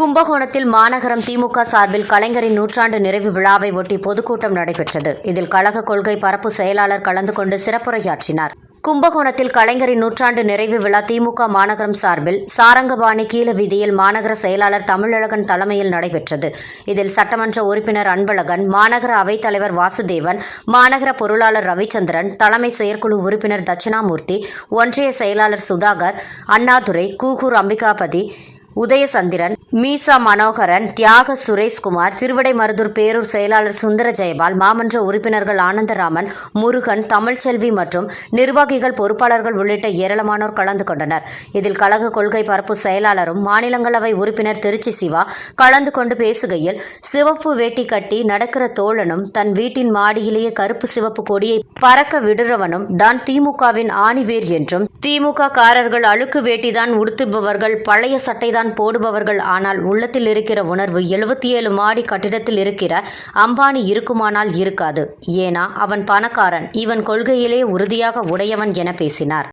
கும்பகோணத்தில் மாநகரம் திமுக சார்பில் கலைஞரின் நூற்றாண்டு நிறைவு விழாவை ஒட்டி பொதுக்கூட்டம் நடைபெற்றது. இதில் கழக கொள்கை பரப்பு செயலாளர் கலந்து கொண்டு சிறப்புரையாற்றினார். கும்பகோணத்தில் கலைஞரின் நூற்றாண்டு நிறைவு விழா திமுக மாநகரம் சார்பில் சாரங்கபாணி கீழ வீதியில் மாநகர செயலாளர் தமிழழகன் தலைமையில் நடைபெற்றது. இதில் சட்டமன்ற உறுப்பினர் அன்பழகன் மாநகர அவைத்தலைவர் வாசுதேவன் மாநகர பொருளாளர் ரவிச்சந்திரன் தலைமை செயற்குழு உறுப்பினர் தட்சிணாமூர்த்தி ஒன்றிய செயலாளர் சுதாகர் அண்ணாதுரை கூகூர் அம்பிகாபதி உதயசந்திரன் மீசா மனோகரன் தியாக சுரேஷ்குமார் திருவிடைமருதூர் பேரூர் செயலாளர் சுந்தர ஜெயபால் மாமன்ற உறுப்பினர்கள் ஆனந்தராமன் முருகன் தமிழ்ச்செல்வி மற்றும் நிர்வாகிகள் பொறுப்பாளர்கள் உள்ளிட்ட ஏராளமானோர் கலந்து கொண்டனர். இதில் கழக கொள்கை பரப்பு செயலாளரும் மாநிலங்களவை உறுப்பினர் திருச்சி சிவா கலந்து கொண்டு பேசுகையில் சிவப்பு வேட்டி கட்டி நடக்கிற தோழனும் தன் வீட்டின் மாடியிலேயே கருப்பு சிவப்பு கொடியை பறக்க விடுறவனும் தான் திமுகவின் ஆணிவேர் என்றும் திமுக காரர்கள் அழுக்கு வேட்டிதான் உடுத்துபவர்கள் பழைய சட்டைதான் போடுபவர்கள் ஆனால் உள்ளத்தில் இருக்கிற உணர்வு எழுபத்தி ஏழு மாடி கட்டிடத்தில் இருக்கிற அம்பானி இருக்குமானால் இருக்காது. ஏனா அவன் பணக்காரன். இவன் கொள்கையிலே உறுதியாக உடையவன் என பேசினார்.